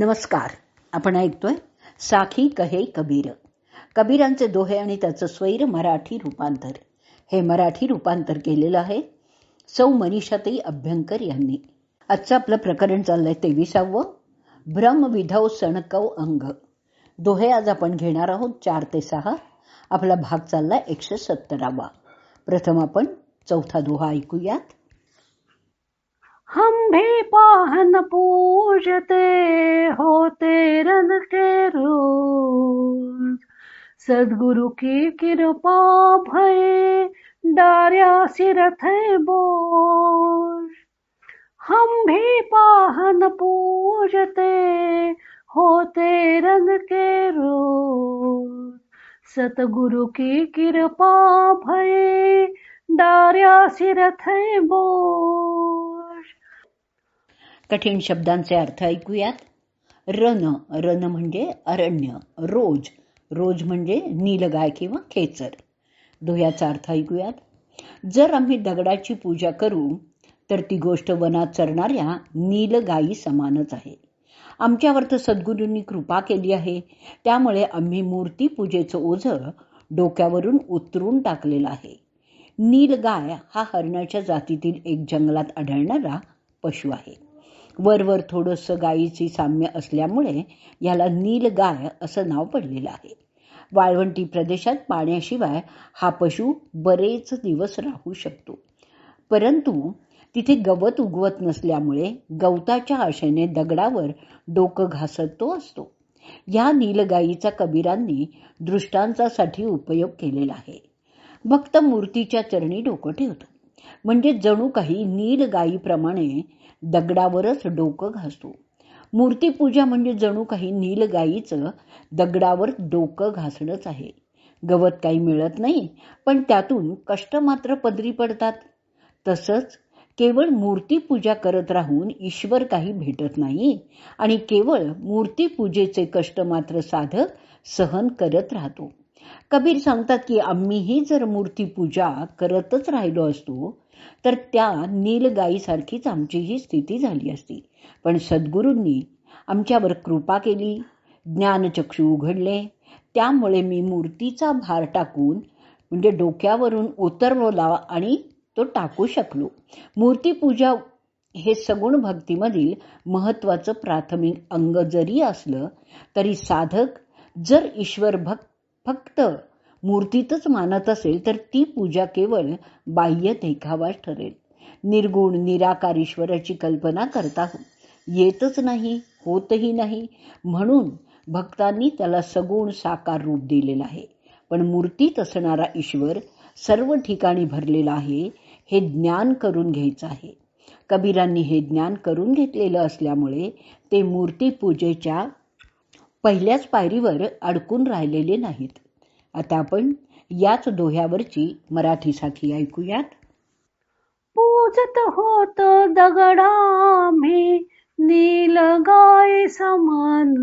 नमस्कार. आपण ऐकतोय साखी कहे कबीर. कबीरांचे दोहे आणि त्याचं स्वैर मराठी रूपांतर. हे मराठी रूपांतर केलेलं आहे सौ मनीषाताई अभ्यंकर यांनी. आजचं आपलं प्रकरण चाललंय तेविसावं. भ्रम विधव सणकव अंग. दोहे आज आपण घेणार आहोत चार ते सहा. आपला भाग चालला एकशे सत्तरावा. प्रथम आपण चौथा दोहा ऐकूयात. हम भी पाहन पूजते होते रन के रोज। सद्गुरु की कृपा भये डार्या सिरथ बोझ। हम भी पाहन पूजते होते रंग के रोज। सतगुरु की कृपा भये डार्या सिरथ बोझ। कठीण शब्दांचे अर्थ ऐकूयात. रन रन म्हणजे अरण्य रोज. रोज म्हणजे नीलगाय किंवा खेचर दोह्याचा अर्थ ऐकूयात. जर आम्ही दगडाची पूजा करू तर ती गोष्ट वनात चरणाऱ्या नीलगायी समानच आहे. आमच्यावर तर सद्गुरूंनी कृपा केली आहे. त्यामुळे आम्ही मूर्ती पूजेचं ओझं डोक्यावरून उतरून टाकलेलं आहे. नीलगाय हा हरणाच्या जातीतील एक जंगलात आढळणारा पशु आहे. वरवर थोडंसं गायीची साम्य असल्यामुळे याला नीलगाय असं नाव पडलेलं आहे. वाळवंटी प्रदेशात पाण्याशिवाय हा पशु बरेच दिवस राहू शकतो. परंतु तिथे गवत उगवत नसल्यामुळे गवताच्या आशेने दगडावर डोकं घासत तो असतो. या नीलगायीचा कबीरांनी दृष्टांचासाठी उपयोग केलेला आहे. भक्त मूर्तीच्या चरणी डोकं ठेवतो म्हणजे जणू काही नीलगायीप्रमाणे दगडावरच डोकं घासतो. मूर्तीपूजा म्हणजे जणू काही नीलगायीचं दगडावर डोकं घासणंच आहे. गवत काही मिळत नाही पण त्यातून कष्ट मात्र पदरी पडतात. तसंच केवळ मूर्तीपूजा करत राहून ईश्वर काही भेटत नाही आणि केवळ मूर्तीपूजेचे कष्ट मात्र साधक सहन करत राहतो. कबीर सांगतात की आम्हीही जर मूर्तीपूजा करतच राहिलो असतो तर त्या नीलगाईसारखीच आमची ही स्थिती झाली असती. पण सद्गुरूंनी आमच्यावर कृपा केली ज्ञानचक्षु उघडले. त्यामुळे मी मूर्तीचा भार टाकून म्हणजे डोक्यावरून उतरवला आणि तो टाकू शकलो. मूर्तीपूजा हे सगुण भक्तीमधील महत्वाचं प्राथमिक अंग जरी असलं तरी साधक जर ईश्वर भक्त फक्त मूर्तीतच मानत असेल तर ती पूजा केवळ बाह्य देखावा ठरेल. निर्गुण निराकार ईश्वराची कल्पना करता हो. येतच नाही होतही नाही. म्हणून भक्तांनी त्याला सगुण साकार रूप दिलेलं आहे. पण मूर्तीत असणारा ईश्वर सर्व ठिकाणी भरलेला आहे हे ज्ञान करून घ्यायचं आहे. कबीरांनी हे ज्ञान करून घेतलेलं असल्यामुळे ते मूर्तीपूजेच्या पहिल्याच पायरीवर अडकून राहिलेले नाहीत. आता आपण याच दोह्यावरची मराठी साखी ऐकूयात. पूजत होत दगडा मी नीलगाय समान.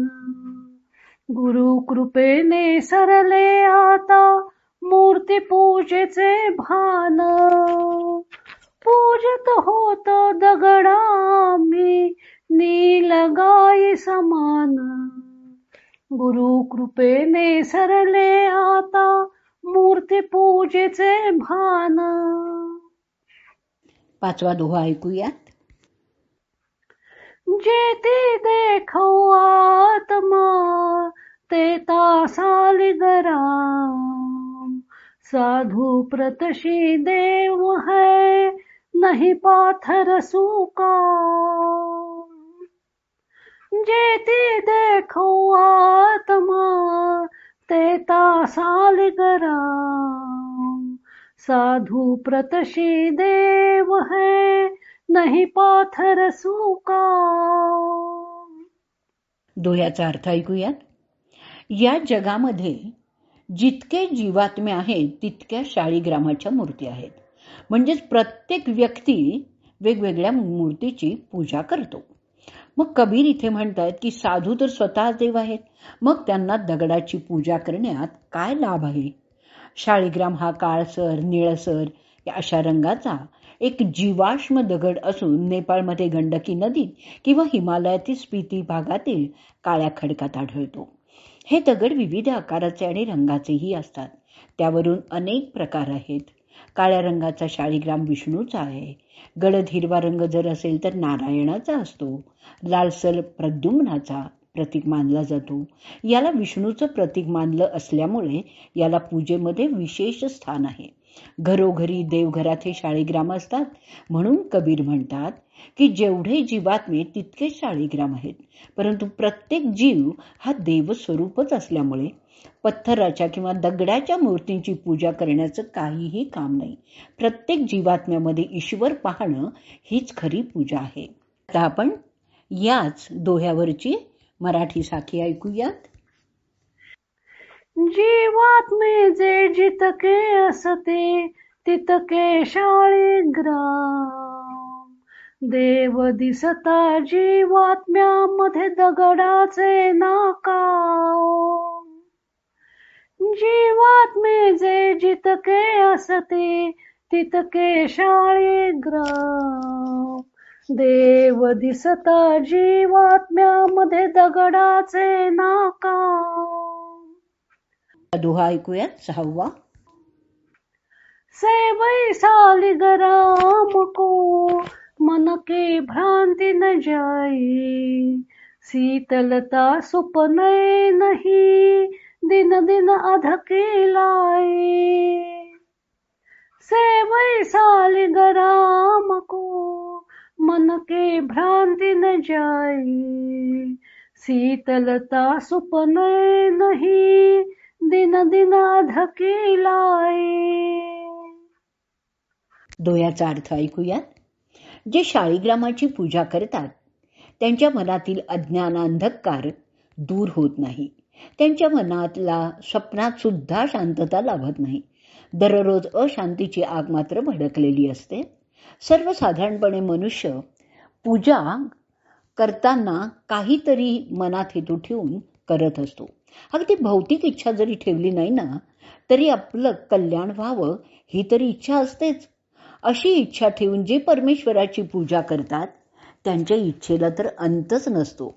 गुरु कृपेने सरले आता मूर्ती पूजेचे भान. पूजत होत दगडा मी नीलगाय समान. गुरु कृपेने सरले आता मूर्ती पूजेचे भान. पाचवा दोहा ऐकूयात. जेती देखो आत्मा ते तासाली गराम. साधु प्रतशी देव है नहीं पाथर सूका जेती देखो आत्मा ते तासाली साधु प्रतशी देव है नहीं पाथर सुका दोह्याचा अर्थ ऐकूयात? या जगामध्ये जितके जीवात्मे आहेत तितक्या शाळीग्रामाच्या मूर्ती आहेत. म्हणजेच प्रत्येक व्यक्ती वेगवेगळ्या मूर्तीची पूजा करतो. मग कबीर इथे म्हणतात की साधू तर स्वतः देव आहेत. मग त्यांना दगडाची पूजा करण्यात काय लाभ आहे? शाळीग्राम हा काळसर निळसर या अशा रंगाचा एक जीवाश्म दगड असून नेपाळमध्ये गंडकी नदीत किंवा हिमालयातील स्पिती भागातील काळ्या खडकात आढळतो. हे दगड विविध आकाराचे आणि रंगाचेही असतात. त्यावरून अनेक प्रकार आहेत. काळ्या रंगाचा शाळीग्राम विष्णूचा आहे. गडद हिरवा रंग जर असेल तर नारायणाचा असतो. लालसर प्रद्युम्नाचा प्रतीक मानला जातो. याला विष्णूचं प्रतीक मानलं असल्यामुळे याला पूजेमध्ये विशेष स्थान आहे. घरोघरी देवघरात हे शाळीग्राम असतात. म्हणून कबीर म्हणतात की जेवढे जीवात्मे तितकेच शाळीग्राम आहेत. परंतु प्रत्येक जीव हा देवस्वरूपच असल्यामुळे पत्थराच्या किंवा दगडाच्या मूर्तींची पूजा करण्याचं काहीही काम नाही. प्रत्येक जीवात्म्यामध्ये ईश्वर पाहणं हीच खरी पूजा आहे. आता आपण याच दोह्यावरची मराठी साखी ऐकूयात. जीवात्मे जे जितके असते तितके शाळीग्राम देव दिसता जीवात्म्यामध्ये दगडाचे नाका जीवात्मे जे जितके असते तितके शाळीग्राम देव दिसता जीवात्म्यामध्ये दगडाचे नाका दोहा ऐकूयात सहावा सेवै को मन के भ्रांति न जाए शीतलता सुपनय नहीं, दिन दिन अधके लाए सेवै सालिगराम को मन के भ्रांति न जाए शीतलता सुपनय नहीं दिन दिना अधके लाए. अर्थ ऐकूयात जे शाळीग्रामाची पूजा करतात त्यांच्या मनातील अज्ञान अंधकार दूर होत नाही. त्यांच्या मनातला स्वप्नात सुद्धा शांतता लाभत नाही. दररोज अशांतीची आग मात्र भडकलेली असते. सर्वसाधारणपणे मनुष्य पूजा करताना काहीतरी मनात हेतू ठेवून करत असतो. अगदी भौतिक इच्छा जरी ठेवली नाही ना तरी आपलं कल्याण व्हावं ही तरी इच्छा असतेच. अशी इच्छा ठेवून जे परमेश्वराची पूजा करतात त्यांच्या इच्छेला तर अंतच नसतो.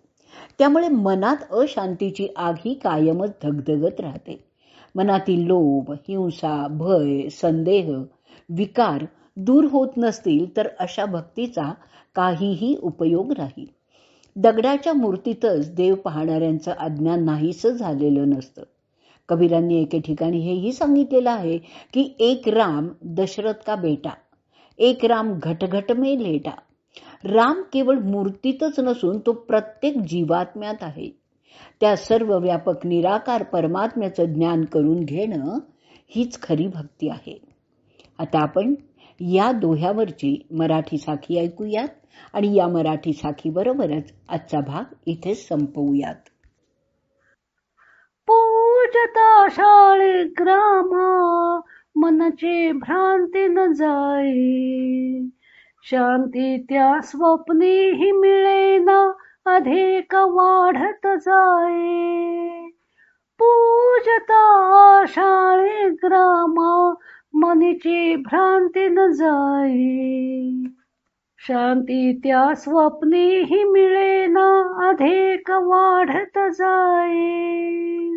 त्यामुळे मनात अशांतीची आग ही कायमच धगधगत राहते. मनातील लोभ हिंसा भय संदेह विकार दूर होत नसतील तर अशा भक्तीचा काहीही उपयोग राहील. दगडाच्या मूर्तीतच देव पाहणाऱ्यांचं अज्ञान नाहीसं झालेलं नसतं. कबीरांनी एके ठिकाणी हेही सांगितलेलं आहे की एक राम दशरथ का बेटा? एक राम घटघट मे लेटा. राम केवळ मूर्तीतच नसून तो प्रत्येक जीवात्म्यात आहे. त्या सर्व व्यापक निराकार परमात्म्याचं ज्ञान करून घेणं हीच खरी भक्ती आहे. आता आपण या दोह्यावरची मराठी साखी ऐकूयात. आणि या मराठी साखीबरोबरच आजचा भाग इथे संपवूयात. पूजता शाळीग्रामा मनाची भ्रांती न जाई. शांती त्या स्वप्नेही मिळेना अधिक वाढत जाई. पूजता शाळीग्रामा मनीची भ्रांती न जाई. शांती त्या मिळेना अधिक वाढत जाई